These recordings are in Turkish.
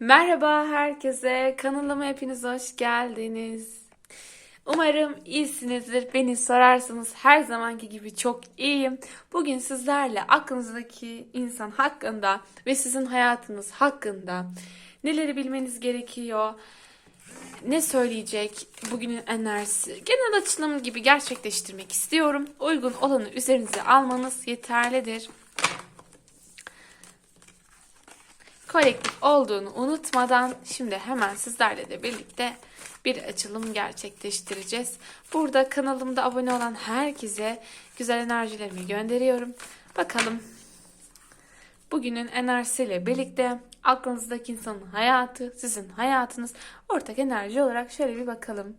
Merhaba herkese. Kanalıma hepiniz hoş geldiniz. Umarım iyisinizdir. Beni sorarsanız her zamanki gibi çok iyiyim. Bugün sizlerle aklınızdaki insan hakkında ve sizin hayatınız hakkında neleri bilmeniz gerekiyor, ne söyleyecek bugünün enerjisi genel açılım gibi gerçekleştirmek istiyorum. Uygun olanı üzerinize almanız yeterlidir. Kolektif olduğunu unutmadan şimdi hemen sizlerle de birlikte bir açılım gerçekleştireceğiz. Burada kanalımda abone olan herkese güzel enerjilerimi gönderiyorum. Bakalım bugünün enerjisiyle birlikte aklınızdaki insanın hayatı, sizin hayatınız ortak enerji olarak şöyle bir bakalım.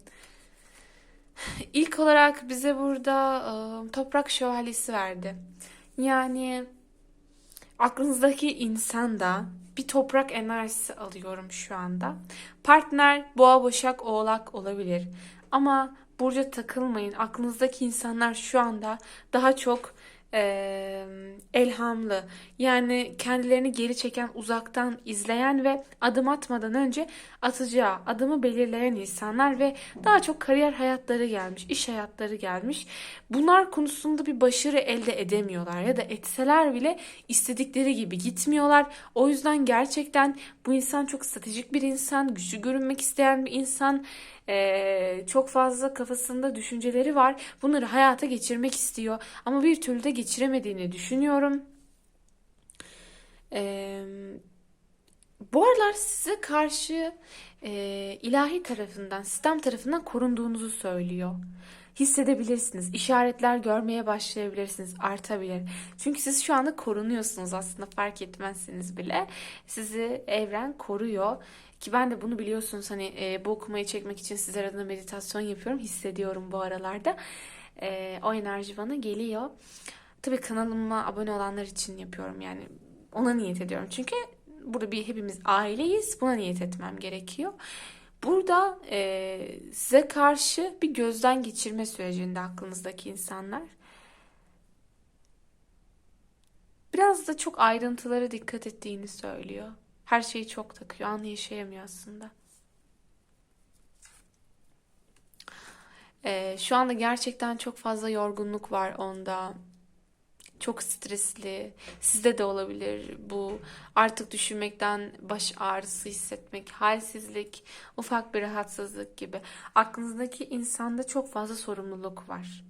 İlk olarak bize burada ıı, toprak şövalyesi verdi. Yani aklınızdaki insan da bir toprak enerjisi alıyorum şu anda. Partner boğa başak oğlak olabilir. Ama burca takılmayın. Aklınızdaki insanlar şu anda daha çok eee, elhamlı. Yani kendilerini geri çeken, uzaktan izleyen ve adım atmadan önce atacağı adımı belirleyen insanlar ve daha çok kariyer hayatları gelmiş, iş hayatları gelmiş. Bunlar konusunda bir başarı elde edemiyorlar ya da etseler bile istedikleri gibi gitmiyorlar. O yüzden gerçekten bu insan çok stratejik bir insan, güçlü görünmek isteyen bir insan. Ee, çok fazla kafasında düşünceleri var. Bunları hayata geçirmek istiyor ama bir türlü de geçiremediğini düşünüyorum. Ee, bu aralar size karşı e, ilahi tarafından, sistem tarafından korunduğunuzu söylüyor. Hissedebilirsiniz, işaretler görmeye başlayabilirsiniz, artabilir. Çünkü siz şu anda korunuyorsunuz aslında fark etmezseniz bile. Sizi evren koruyor. Ki ben de bunu biliyorsunuz hani e, bu okumayı çekmek için sizler adına meditasyon yapıyorum, hissediyorum bu aralarda. E, o enerji bana geliyor. Tabii kanalıma abone olanlar için yapıyorum yani ona niyet ediyorum. Çünkü burada bir hepimiz aileyiz. Buna niyet etmem gerekiyor. Burada e, size karşı bir gözden geçirme sürecinde aklınızdaki insanlar. Biraz da çok ayrıntılara dikkat ettiğini söylüyor. Her şeyi çok takıyor, anı yaşayamıyor aslında. E, şu anda gerçekten çok fazla yorgunluk var onda. Çok stresli. Sizde de olabilir bu. Artık düşünmekten baş ağrısı hissetmek, halsizlik, ufak bir rahatsızlık gibi. Aklınızdaki insanda çok fazla sorumluluk var.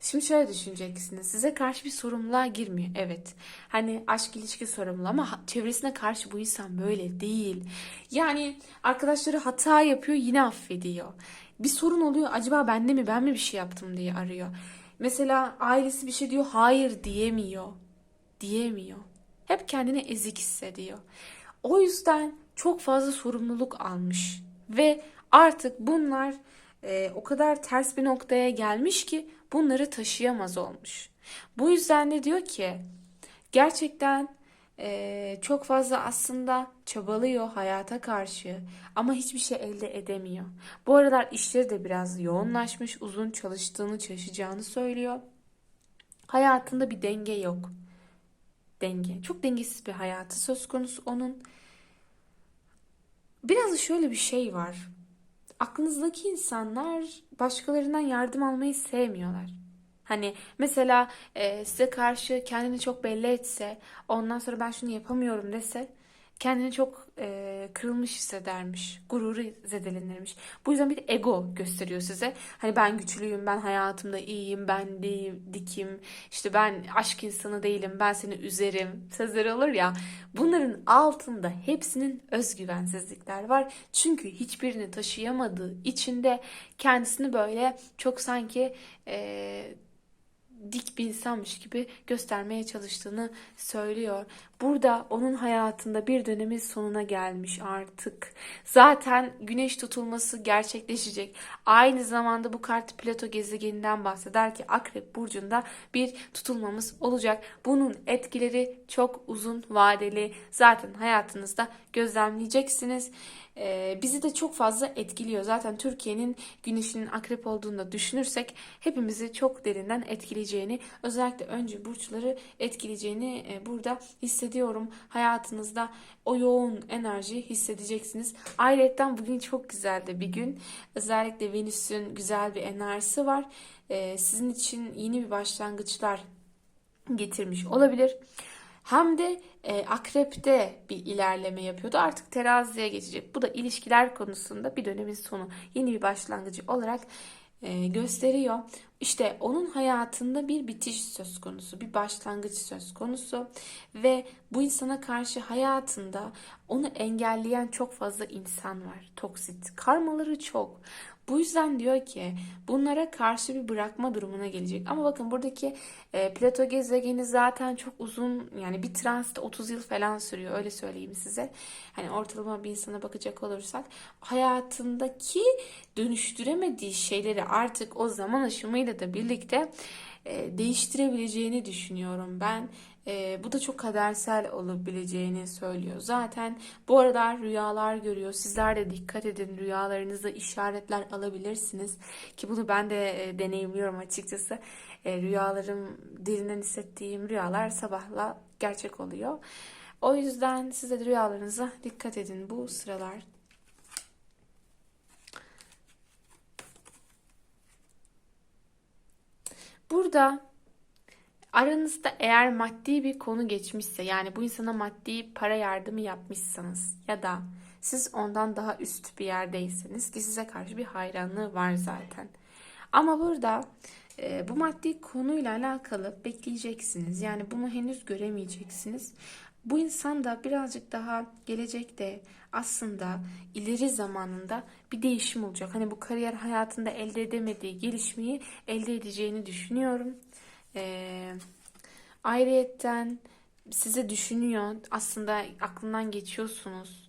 Şimdi şöyle düşüneceksiniz. Size karşı bir sorumluluğa girmiyor. Evet. Hani aşk ilişki sorumlu ama çevresine karşı bu insan böyle değil. Yani arkadaşları hata yapıyor yine affediyor. Bir sorun oluyor. Acaba bende mi ben mi bir şey yaptım diye arıyor. Mesela ailesi bir şey diyor. Hayır diyemiyor. Diyemiyor. Hep kendini ezik hissediyor. O yüzden çok fazla sorumluluk almış. Ve artık bunlar e, o kadar ters bir noktaya gelmiş ki bunları taşıyamaz olmuş. Bu yüzden de diyor ki gerçekten e, çok fazla aslında çabalıyor hayata karşı ama hiçbir şey elde edemiyor. Bu aralar işleri de biraz yoğunlaşmış, uzun çalıştığını, çalışacağını söylüyor. Hayatında bir denge yok. Denge. Çok dengesiz bir hayatı söz konusu onun. Biraz da şöyle bir şey var. Aklınızdaki insanlar başkalarından yardım almayı sevmiyorlar. Hani mesela e, size karşı kendini çok belli etse, ondan sonra ben şunu yapamıyorum dese, kendini çok e, kırılmış hissedermiş, gururu zedelenirmiş. Bu yüzden bir ego gösteriyor size. Hani ben güçlüyüm, ben hayatımda iyiyim, ben değil, dikim, işte ben aşk insanı değilim, ben seni üzerim sözleri olur ya. Bunların altında hepsinin özgüvensizlikler var. Çünkü hiçbirini taşıyamadığı içinde kendisini böyle çok sanki e, dik bir insanmış gibi göstermeye çalıştığını söylüyor. Burada onun hayatında bir dönemin sonuna gelmiş artık. Zaten güneş tutulması gerçekleşecek. Aynı zamanda bu kart Plato gezegeninden bahseder ki Akrep burcunda bir tutulmamız olacak. Bunun etkileri çok uzun vadeli. Zaten hayatınızda gözlemleyeceksiniz. Ee, bizi de çok fazla etkiliyor. Zaten Türkiye'nin güneşinin akrep olduğunu da düşünürsek hepimizi çok derinden etkileyeceğini, özellikle önce burçları etkileyeceğini e, burada hissediyorum. Hayatınızda o yoğun enerji hissedeceksiniz. Ayrıca bugün çok güzel de bir gün. Özellikle Venüs'ün güzel bir enerjisi var. E, sizin için yeni bir başlangıçlar getirmiş olabilir. Hem de e, akrepte bir ilerleme yapıyordu. Artık teraziye geçecek. Bu da ilişkiler konusunda bir dönemin sonu, yeni bir başlangıcı olarak e, gösteriyor. İşte onun hayatında bir bitiş söz konusu, bir başlangıç söz konusu ve bu insana karşı hayatında onu engelleyen çok fazla insan var. Toksit, karmaları çok. Bu yüzden diyor ki bunlara karşı bir bırakma durumuna gelecek. Ama bakın buradaki e, Plato gezegeni zaten çok uzun yani bir transit 30 yıl falan sürüyor öyle söyleyeyim size. Hani ortalama bir insana bakacak olursak hayatındaki dönüştüremediği şeyleri artık o zaman aşımıyla da birlikte e, değiştirebileceğini düşünüyorum ben. E, bu da çok kadersel olabileceğini söylüyor. Zaten bu aralar rüyalar görüyor. Sizler de dikkat edin rüyalarınızda işaretler alabilirsiniz. Ki bunu ben de e, deneyimliyorum açıkçası. E, rüyalarım derinden hissettiğim rüyalar sabahla gerçek oluyor. O yüzden size rüyalarınıza dikkat edin bu sıralar. Burada aranızda eğer maddi bir konu geçmişse yani bu insana maddi para yardımı yapmışsanız ya da siz ondan daha üst bir yerdeyseniz ki size karşı bir hayranlığı var zaten. Ama burada e, bu maddi konuyla alakalı bekleyeceksiniz. Yani bunu henüz göremeyeceksiniz. Bu insan da birazcık daha gelecekte aslında ileri zamanında bir değişim olacak. Hani bu kariyer hayatında elde edemediği gelişmeyi elde edeceğini düşünüyorum. Ee, ayrıyetten sizi düşünüyor. Aslında aklından geçiyorsunuz.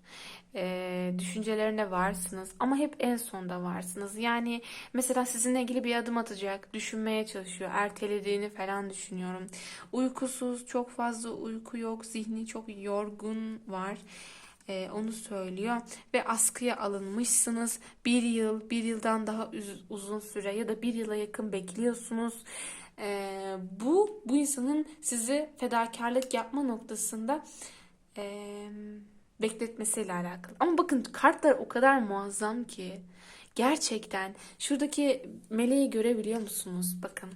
Ee, düşüncelerine varsınız ama hep en sonda varsınız. Yani mesela sizinle ilgili bir adım atacak, düşünmeye çalışıyor, ertelediğini falan düşünüyorum. Uykusuz, çok fazla uyku yok, zihni çok yorgun var. Ee, onu söylüyor ve askıya alınmışsınız. Bir yıl, bir yıldan daha uzun süre ya da bir yıla yakın bekliyorsunuz. Ee, bu bu insanın sizi fedakarlık yapma noktasında e, bekletmesiyle alakalı. Ama bakın kartlar o kadar muazzam ki gerçekten şuradaki meleği görebiliyor musunuz? Bakın.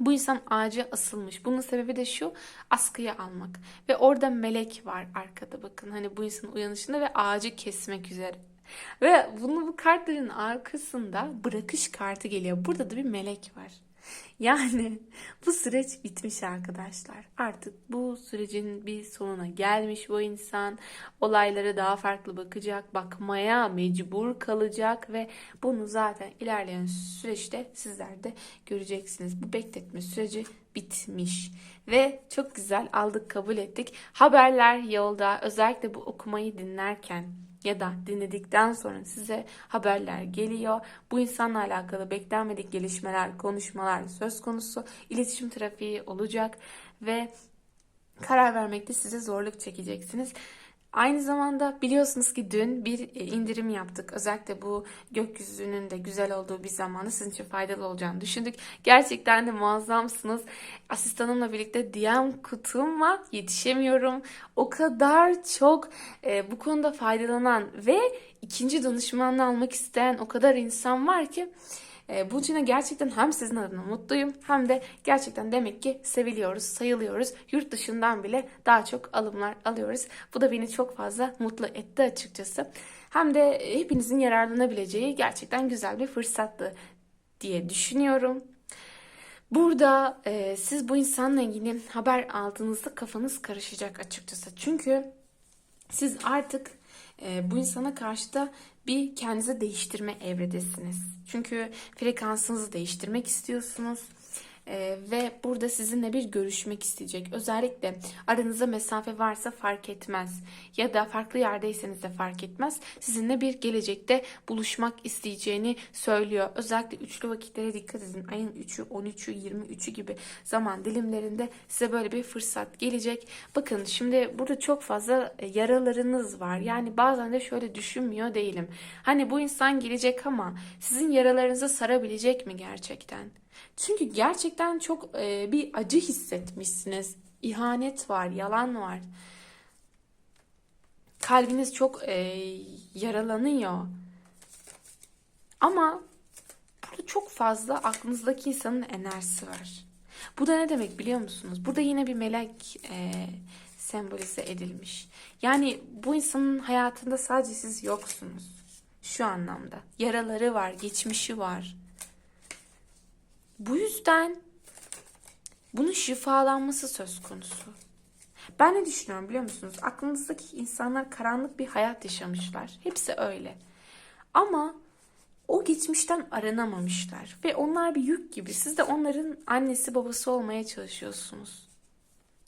Bu insan ağaca asılmış. Bunun sebebi de şu askıya almak. Ve orada melek var arkada bakın. Hani bu insanın uyanışında ve ağacı kesmek üzere. Ve bunu bu kartların arkasında bırakış kartı geliyor. Burada da bir melek var. Yani bu süreç bitmiş arkadaşlar. Artık bu sürecin bir sonuna gelmiş bu insan. Olaylara daha farklı bakacak, bakmaya mecbur kalacak ve bunu zaten ilerleyen süreçte sizler de göreceksiniz. Bu bekletme süreci bitmiş ve çok güzel aldık kabul ettik. Haberler yolda özellikle bu okumayı dinlerken ya da dinledikten sonra size haberler geliyor. Bu insanla alakalı beklenmedik gelişmeler, konuşmalar söz konusu. İletişim trafiği olacak ve karar vermekte size zorluk çekeceksiniz. Aynı zamanda biliyorsunuz ki dün bir e, indirim yaptık. Özellikle bu gökyüzünün de güzel olduğu bir zamanda sizin için faydalı olacağını düşündük. Gerçekten de muazzamsınız. Asistanımla birlikte DM kutumla yetişemiyorum. O kadar çok e, bu konuda faydalanan ve ikinci danışmanlığı almak isteyen o kadar insan var ki e, bu için gerçekten hem sizin adına mutluyum hem de gerçekten demek ki seviliyoruz, sayılıyoruz. Yurt dışından bile daha çok alımlar alıyoruz. Bu da beni çok fazla mutlu etti açıkçası. Hem de hepinizin yararlanabileceği gerçekten güzel bir fırsattı diye düşünüyorum. Burada e, siz bu insanla ilgili haber aldığınızda kafanız karışacak açıkçası. Çünkü siz artık e, bu insana karşı da bir kendinizi değiştirme evredesiniz. Çünkü frekansınızı değiştirmek istiyorsunuz. Ee, ve burada sizinle bir görüşmek isteyecek. Özellikle aranızda mesafe varsa fark etmez ya da farklı yerdeyseniz de fark etmez. Sizinle bir gelecekte buluşmak isteyeceğini söylüyor. Özellikle üçlü vakitlere dikkat edin. Ayın 3'ü, 13'ü, 23'ü gibi zaman dilimlerinde size böyle bir fırsat gelecek. Bakın şimdi burada çok fazla e, yaralarınız var. Yani bazen de şöyle düşünmüyor değilim. Hani bu insan gelecek ama sizin yaralarınızı sarabilecek mi gerçekten? Çünkü gerçekten çok e, bir acı hissetmişsiniz. İhanet var, yalan var. Kalbiniz çok e, yaralanıyor. Ama burada çok fazla aklınızdaki insanın enerjisi var. Bu da ne demek biliyor musunuz? Burada yine bir melek e, sembolize edilmiş. Yani bu insanın hayatında sadece siz yoksunuz. Şu anlamda. Yaraları var, geçmişi var. Bu yüzden bunun şifalanması söz konusu. Ben ne düşünüyorum biliyor musunuz? Aklınızdaki insanlar karanlık bir hayat yaşamışlar. Hepsi öyle. Ama o geçmişten aranamamışlar. Ve onlar bir yük gibi. Siz de onların annesi babası olmaya çalışıyorsunuz.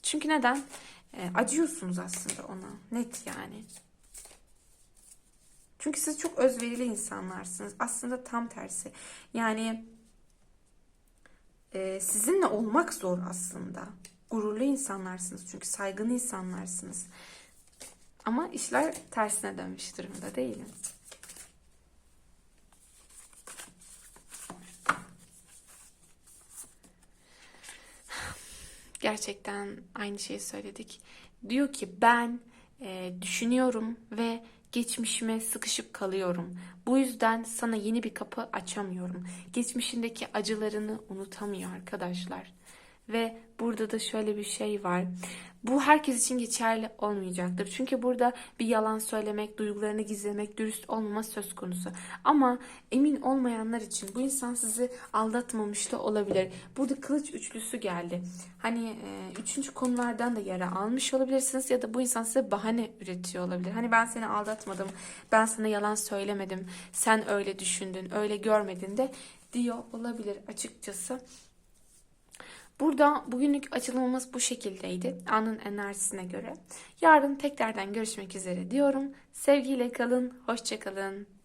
Çünkü neden? E, acıyorsunuz aslında ona. Net yani. Çünkü siz çok özverili insanlarsınız. Aslında tam tersi. Yani e, sizinle olmak zor aslında. Gururlu insanlarsınız çünkü saygılı insanlarsınız. Ama işler tersine dönmüş durumda değil mi? Gerçekten aynı şeyi söyledik. Diyor ki ben e, düşünüyorum ve geçmişime sıkışıp kalıyorum. Bu yüzden sana yeni bir kapı açamıyorum. Geçmişindeki acılarını unutamıyor arkadaşlar. Ve burada da şöyle bir şey var. Bu herkes için geçerli olmayacaktır. Çünkü burada bir yalan söylemek, duygularını gizlemek, dürüst olmama söz konusu. Ama emin olmayanlar için bu insan sizi aldatmamış da olabilir. Burada kılıç üçlüsü geldi. Hani e, üçüncü konulardan da yara almış olabilirsiniz ya da bu insan size bahane üretiyor olabilir. Hani ben seni aldatmadım, ben sana yalan söylemedim, sen öyle düşündün, öyle görmedin de diyor olabilir açıkçası. Burada bugünlük açılımımız bu şekildeydi. Anın enerjisine göre. Yarın tekrardan görüşmek üzere diyorum. Sevgiyle kalın, hoşça kalın.